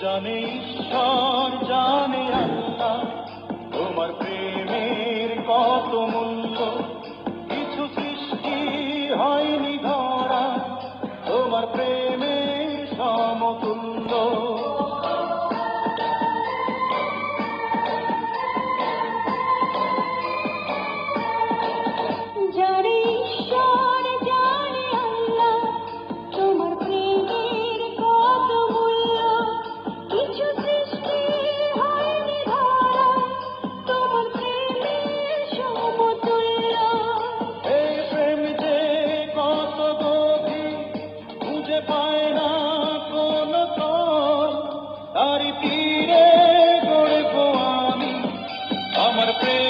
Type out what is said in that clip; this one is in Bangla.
জানে ঈশ্বর, জানে আল্লাহ তোমার প্রেমের কত মূল্য? কিছু সৃষ্টি হয়নি ধরা। তোমার প্রেমের সমতুল্য। তীরে গড়ব আমি। আমার প্রেম